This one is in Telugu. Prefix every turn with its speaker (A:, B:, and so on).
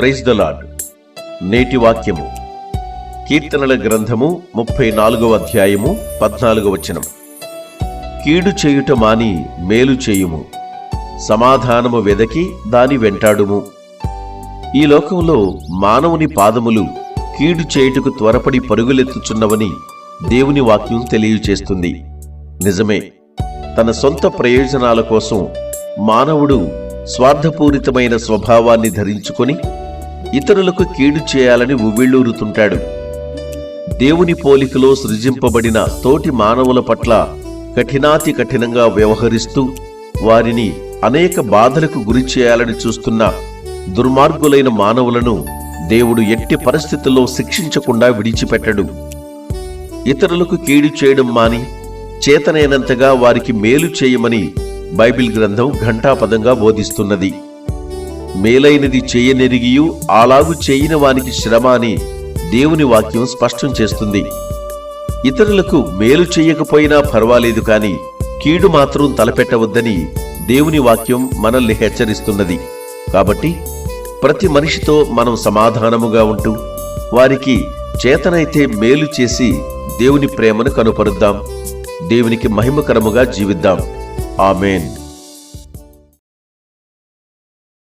A: ప్రైజ్ ద లాడ్ నేటి వాక్యము. కీర్తనల గ్రంథము ముప్పై నాలుగవ అధ్యాయము పద్నాలుగవ వచనం. కీడు చేయుట మాని మేలు చేయుము. సమాధానము వెదకి దాని వెంటాడుము. ఈ లోకంలో మానవుని పాదములు కీడు చేయుటకు త్వరపడి పరుగులెత్తుచున్నవని దేవుని వాక్యం తెలియచేస్తుంది. నిజమే తన సొంత ప్రయోజనాల కోసం మానవుడు స్వార్థపూరితమైన స్వభావాన్ని ధరించుకొని ఇతరులకు కీడు చేయాలని ఉవ్విళ్ళూరుతుంటాడు. దేవుని పోలికలో సృజింపబడిన తోటి మానవుల పట్ల కఠినాతి కఠినంగా వ్యవహరిస్తూ వారిని అనేక బాధలకు గురి చేయాలని చూస్తున్న దుర్మార్గులైన మానవులను దేవుడు ఎట్టి పరిస్థితుల్లో శిక్షించకుండా విడిచిపెట్టడు. ఇతరులకు కీడు చేయడం మాని చేతనైనంతగా వారికి మేలు చేయమని బైబిల్ గ్రంథం ఘంటాపదంగా బోధిస్తున్నది. మేలైనది చేయనెరిగియు అలాగు చేయని వానికి శ్రమ అని దేవుని వాక్యం స్పష్టం చేస్తుంది. ఇతరులకు మేలు చేయకపోయినా పర్వాలేదు కాని కీడు మాత్రం తలపెట్టవద్దని దేవుని వాక్యం మనల్ని హెచ్చరిస్తున్నది. కాబట్టి ప్రతి మనిషితో మనం సమాధానముగా ఉంటూ వారికి చేతనైతే మేలు చేసి దేవుని ప్రేమను కనుపరుద్దాం. దేవునికి మహిమకరముగా జీవిద్దాం. ఆమెన్.